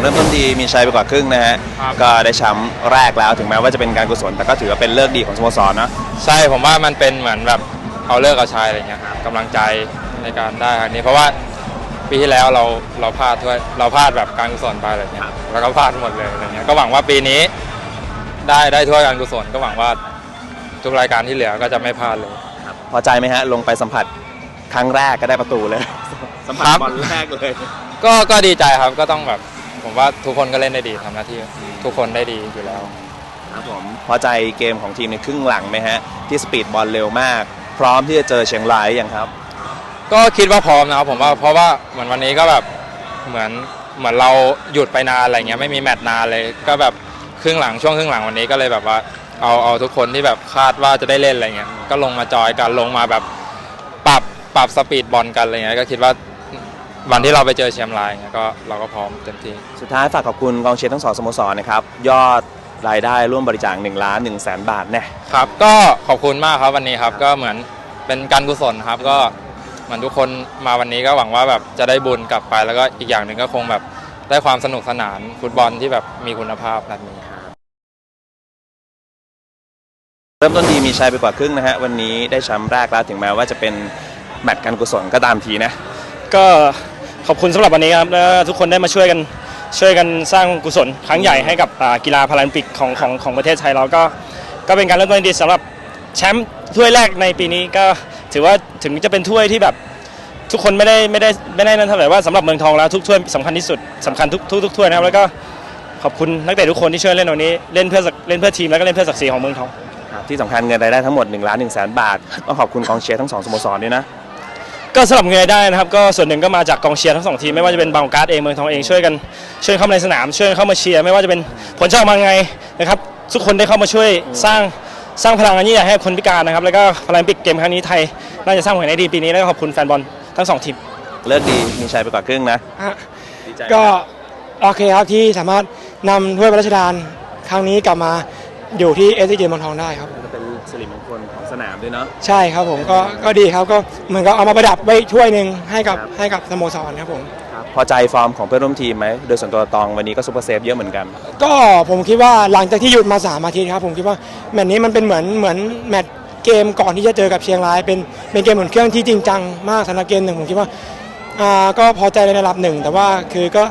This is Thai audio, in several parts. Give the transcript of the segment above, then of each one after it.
เริ่มต้นดีมีชัยไปกว่าครึ่งนะฮะ ครับ ก็ได้แชมป์แรกแล้วถึงแม้ว่าจะเป็นการกุศล แต่ก็ถือว่าเป็นเลิกดีของสโมสรเนาะใช่ผมว่ามันเป็นเหมือนแบบเอาเลิกเอาชัยอะไรเงี้ยครับกำลังใจในการได้ครั้งนี้เพราะว่าปีที่แล้วเราเราพลาดด้วยเราพลาดแบบการกุศลไปอะไรเงี้ยแล้วก็พลาดหมดเลยอะไรเงี้ยก็หวังว่าปีนี้ได้ได้ถ้วยการกุศลก็หวังว่าทุกรายการที่เหลือก็จะไม่พลาดเลย พอใจไหมฮะ ลงไปสัมผัสครั้งแรกก็ได้ประตูเลย สัมผัสครับบอลแรกเลย ก็ก็ดีใจครับก็ต้องแบบ ผมว่าทุกคนก็เล่นได้ดีทำหน้าที่ทุกคนได้ดีอยู่แล้ว ครับผมพอใจเกมของทีมในครึ่งหลังไหมฮะ ที่สปีดบอลเร็วมาก พร้อมที่จะเจอเชียงรายหรือยังครับ ก็คิดว่าพร้อมนะครับผมว่าเพราะว่าเหมือนวันนี้ก็แบบเหมือนเหมือนเราหยุดไปนานอะไรเงี้ยไม่มีแมตช์นานเลยก็แบบครึ่งหลังช่วงครึ่งหลังวันนี้ก็เลยแบบว่าเอาเอาทุกคนที่แบบคาดว่าจะได้เล่นอะไรเงี้ยก็ลงมาจอยกันลงมาแบบปรับปรับสปีดบอลกันอะไรเงี้ยก็คิดว่า วันที่เราไปเจอเชียงรายเงี้ยก็เราก็พร้อมเต็มที่ สุดท้ายฝากขอบคุณกองเชียร์ทั้งสองสโมสรนะครับ ยอดรายได้ร่วมบริจาค1ล้าน1แสนบาทแน่ ครับ ก็ขอบคุณมากครับวันนี้ครับ ก็เหมือนเป็นการกุศลครับ ก็เหมือนทุกคนมาวันนี้ก็หวังว่าแบบจะได้บุญกลับไป แล้วก็อีกอย่างหนึ่งก็คงแบบได้ความสนุกสนานฟุตบอลที่แบบมีคุณภาพแบบนี้เริ่มต้นดีมีชัยไปกว่าครึ่งนะฮะวันนี้ได้แชมป์แรกแล้วถึงแม้ว่าจะเป็นแมตช์การกุศลก็ตามทีนะ ก็ ขอบคุณสำหรับวันนี้ครับแล้วทุกคนได้มาช่วยกันช่วยกันสร้างกุศลครั้งใหญ่ให้กับอ่ากีฬาพาราลิมปิกของของของประเทศไทยเราก็ก็เป็นการเริ่มต้นที่ดีสำหรับแชมป์ถ้วยแรกในปีนี้ก็ถือว่าถึงจะเป็นถ้วยที่แบบ ทุกคนไม่ได้ไม่ได้ไม่ได้นั่นเท่าไหร่ว่าสำหรับเมืองทองแล้วทุกถ้วยสำคัญที่สุดสำคัญทุกทุกทุกถ้วยนะครับแล้วก็ขอบคุณนักเตะทุกคนที่ช่วยเล่นวันนี้เล่นเพื่อศักเล่นเพื่อทีมแล้วก็เล่นเพื่อศักดิ์ศรีของเมืองทอง ครับที่สำคัญเงินรายได้ทั้งหมด1ล้าน1แสนบาทต้องขอบคุณกองเชียร์ทั้งสองสโมสรด้วยนะ ก็สำหรับเงินรายได้นะครับก็ส่วนหนึ่งก็มาจากกองเชียร์ทั้งสองทีมไม่ว่าจะเป็นบางการ์ดเองเมืองทองเองช่วยกันช่วยเข้ามาในสนาม ช่วยเข้ามาเชียร์ไม่ว่าจะเป็นผลจะออกมาไงนะครับทุกคนได้เข้ามาช่วยสร้างสร้างพลังอันยิ่งใหญ่ให้คนพิการนะครับแล้วก็พาราลิมปิกเกมครั้งนี้ไทยน่าจะสร้างผลงานได้ดีปีนี้แล้วก็ขอบคุณแฟนบอลทั้งสองทีมเลิกดีมีชัยไปกว่าครึ่งนะฮะดีใจก็โอเคครับที่สามารถนำถ้วยพระราชทานครั้งนี้กลับมาอยู่ที่เอสซีเจเมืองทองได้ครับจะเป็น สิริมงคลของสนามด้วยเนาะ ใช่ครับผมก็ก็ดีครับก็เหมือนกับเอามาประดับไว้ถ้วยหนึ่งให้กับครับ ให้กับสโมสรครับผม พอใจฟอร์มของเพื่อนร่วมทีมไหม โดยส่วนตัวตองวันนี้ก็ซูเปอร์เซฟเยอะเหมือนกัน ก็ผมคิดว่าหลังจากที่หยุดมาสามอาทิตย์ครับผมคิดว่าแมตช์นี้มันเป็นเหมือนเหมือนแมตช์เกมก่อนที่จะเจอกับเชียงราย เป็นเป็นเกมเหมือนเครื่องที่จริงจังมากสำหรับเกมหนึ่งผมคิดว่าอ่าก็พอใจในระดับหนึ่งแต่ว่าคือก็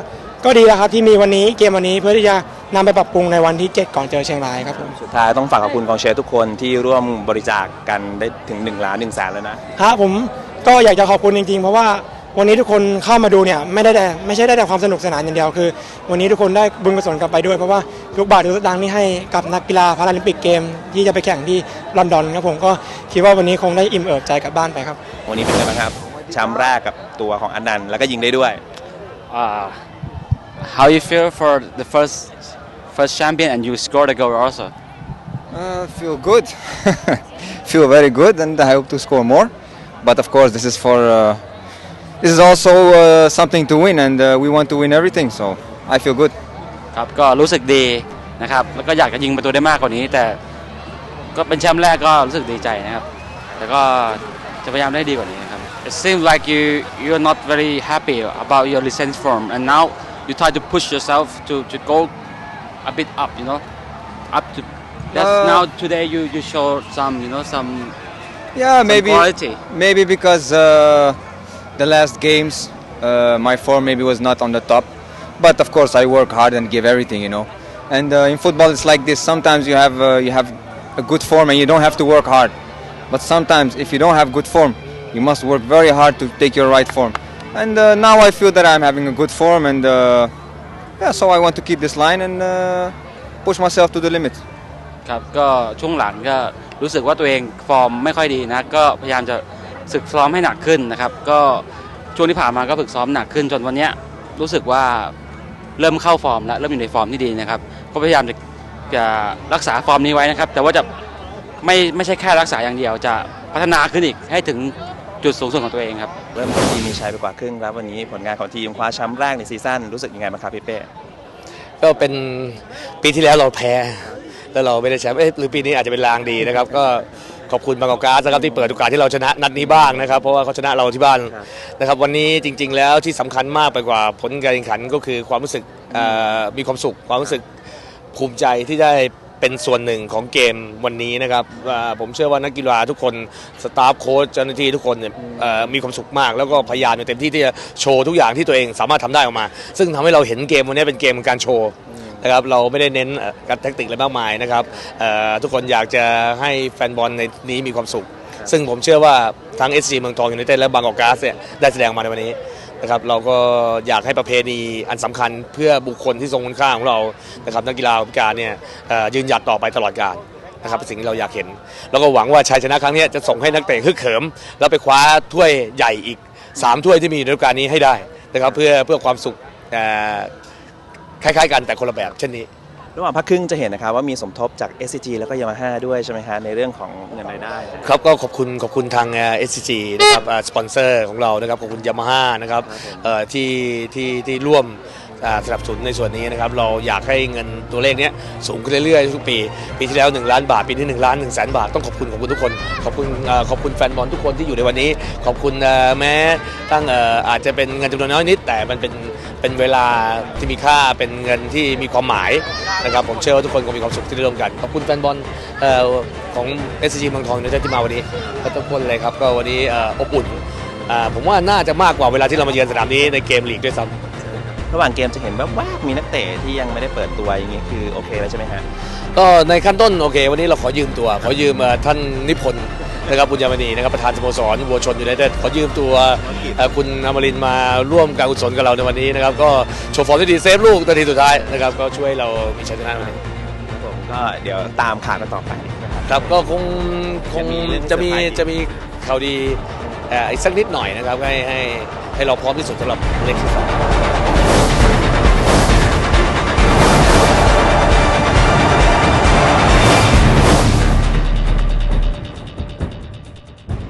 ก็ดีแล้วครับที่มีวันนี้เกมวันนี้เพื่อที่จะ นำไปปรับปรุงในวันที่ 7 ก่อนเจอเชียงรายครับผม สุดท้ายต้องฝากขอบคุณกองเชียร์ทุกคนที่ร่วมบริจาคกันได้ถึง1ล้าน1แสนแล้วนะฮะผมก็อยากจะขอบคุณจริงๆ เพราะว่าวันนี้ทุกคนเข้ามาดูเนี่ยไม่ได้แต่ไม่ใช่ได้แต่ความสนุกสนานอย่างเดียวคือ วันนี้ทุกคนได้บุญกุศลกลับไปด้วยเพราะว่าทุกบาททุกสตางค์นี่ให้กับนักกีฬาพาราลิมปิกเกม ที่จะไปแข่งที่ลอนดอนครับผมก็คิดว่าวันนี้คงได้อิ่มเอิบใจกลับบ้านไปครับ วันนี้เป็นไงบ้างครับแชมป์แรกกับตัวของอันนันต์แล้วก็ยิงได้ด้วย uh, how you feel for the first first champion and you scored a goal also Uh, feel good. feel very good, and I hope to score more. But of course, this is for uh, this is also uh, something to win, and uh, we want to win everything. So I feel good. ครับก็รู้สึกดีนะครับแล้วก็อยากจะยิงประตูได้มากกว่านี้ แต่ก็เป็นแชมป์แรกก็รู้สึกดีใจนะครับแต่ก็จะพยายามได้ดีกว่านี้นะครับ It seems like you you're not very happy about your recent form and now you try to push yourself to to go a bit up you know up to that's Uh, now today you you show some you know some Yeah, some maybe quality maybe because uh, the last games uh, my form maybe was not on the top. But of course, I work hard and give everything, you know. And uh, in football, it's like this. Sometimes you have uh, you have a good form and you don't have to work hard. But sometimes, if you don't have good form, you must work very hard to take your right form. And uh, now I feel that I'm having a good form, and uh, yeah, so I want to keep this line and uh, push myself to the limit. ครับก็ช่วงหลังก็รู้สึกว่าตัวเองฟอร์มไม่ค่อยดีนะก็พยายามจะฝึกซ้อมให้หนักขึ้นนะครับ ก็ช่วงที่ผ่านมาก็ฝึกซ้อมหนักขึ้นจนวันนี้รู้สึกว่าเริ่มเข้าฟอร์มแล้วเริ่มอยู่ในฟอร์มที่ดีนะครับก็พยายามจะจะรักษาฟอร์มนี้ไว้นะครับ แต่ว่าจะไม่ไม่ใช่แค่รักษาอย่างเดียวจะพัฒนาขึ้นอีกให้ถึง จุดสูงสุดของตัวเองครับ เริ่มต้นทีมมีชัยไปกว่าครึ่งครับวันนี้ผลงานของทีมคว้าแชมป์แรกในซีซั่นรู้สึกยังไงบ้างครับพี่เป้ก็เป็นปีที่แล้วเราแพ้แล้วเราไม่ได้แชมป์เอ๊ะหรือปีนี้อาจจะเป็นลางดีนะครับ ก็ขอบคุณบางกอกการ์ดนะครับที่เปิดโอกาสที่เราชนะนัดนี้บ้างนะครับ เพราะว่าเขาชนะเราที่บ้านนะครับ วันนี้จริง ๆ แล้วที่สำคัญมากไปกว่าผลการแข่งขันก็คือความรู้สึกเอ่อมีความสุขความรู้สึกภูมิใจที่ได้ เป็นส่วนหนึ่งของเกมวันนี้นะครับอ่าผมเชื่อว่านักกีฬาทุกคนสตาฟโค้ชเจ้าหน้าที่ทุกคนเนี่ยเอ่อมีความสุขมาก แล้วก็พยายามอย่างเต็มที่ที่จะโชว์ทุกอย่างที่ตัวเองสามารถทำได้ออกมา ซึ่งทำให้เราเห็นเกมวันนี้เป็นเกมการโชว์นะครับเราไม่ได้เน้นเอ่อการแทคติกอะไรมากมายนะครับเอ่อทุกคนอยากจะให้แฟนบอลในนี้มีความสุข ซึ่งผมเชื่อว่าทั้ง SC เมืองทองยูไนเต็ดและบางกอกก๊าซเนี่ยได้แสดงออกมาในวันนี้ นะครับเราก็อยากให้ประเพณีอันสำคัญเพื่อบุคคลที่ทรงคุณค่าของเรานะครับนักกีฬาพิการเนี่ยยืนหยัดต่อไปตลอดกาลนะครับเป็นสิ่งที่เราอยากเห็น แล้วก็หวังว่าชัยชนะครั้งนี้จะส่งให้นักเตะฮึกเขิม แล้วไปคว้าถ้วยใหญ่อีก 3 ถ้วยที่มีในฤดูกาลนี้ให้ได้นะครับเพื่อเพื่อความสุขคล้ายๆกันแต่คนละแบบเช่นนี้ ระหว่างพักครึ่งจะเห็นนะครับว่ามีสมทบจาก SCG แล้วก็ Yamaha ด้วยใช่ไหมฮะในเรื่องของเงินรายได้ ครับก็ขอบคุณขอบคุณทางเอสซีจีนะครับอ่าสปอนเซอร์ของเรานะครับขอบคุณยามาฮ่านะครับเอ่อที่ที่ที่ร่วมอ่า สนับสนุนในส่วนนี้นะครับเราอยากให้เงินตัวเลขเนี้ยสูงขึ้นเรื่อยๆทุกปี ปีที่แล้ว 1 ล้านบาทปีนี้1ล้าน1แสนบาทต้องขอบคุณขอบคุณทุกคน ขอบคุณอ่าขอบคุณแฟนบอลทุกคนที่อยู่ในวันนี้ ขอบคุณแม้ตั้งเอ่ออาจจะเป็นเงินจำนวนน้อยนิด แต่มันเป็นเป็นเวลาที่มีค่าเป็นเงินที่มีความหมายนะครับผมเชื่อว่าทุกคนคงมีความสุขที่ได้ร่วมกันขอบคุณแฟนบอลเอ่อของ s อ g เมืองทองยูไนที่มาวันนี้ทุกคนเลยครับก็วันนี้อบอุ่นอ่าผมว่าน่าจะมากกว่าเวลาที่เรามาเยือนสนามนี้ในเกมลีกด้วยซ้ำ ระหว่างเกมจะเห็นแวบๆมีนักเตะที่ยังไม่ได้เปิดตัวอย่างนี้คือโอเคแล้วใช่ไหมฮะก็ในขั้นต้นโอเค วันนี้เราขอยืมตัว ขอยืมเอ่อท่านนิพนธ์นะครับบุญยามณีนะครับประธานสโมสรวัวชนยูไนเต็ดขอยืมตัวเอ่อคุณอมรินทร์มาร่วมการกุศลกับเราในวันนี้นะครับก็โชว์ฟอร์มได้ดีเซฟลูกนาทีสุดท้ายนะครับก็ช่วยเรามีชัยชนะในวันนี้ผมก็เดี๋ยวตามข่าวกันต่อไปนะครับครับก็คงคงจะจะมีมีเรื่องจะมีข่าวดีเอ่ออีกสักนิดหน่อยนะครับให้ให้ให้เราพร้อมที่สุดสำหรับเล็กที่สอง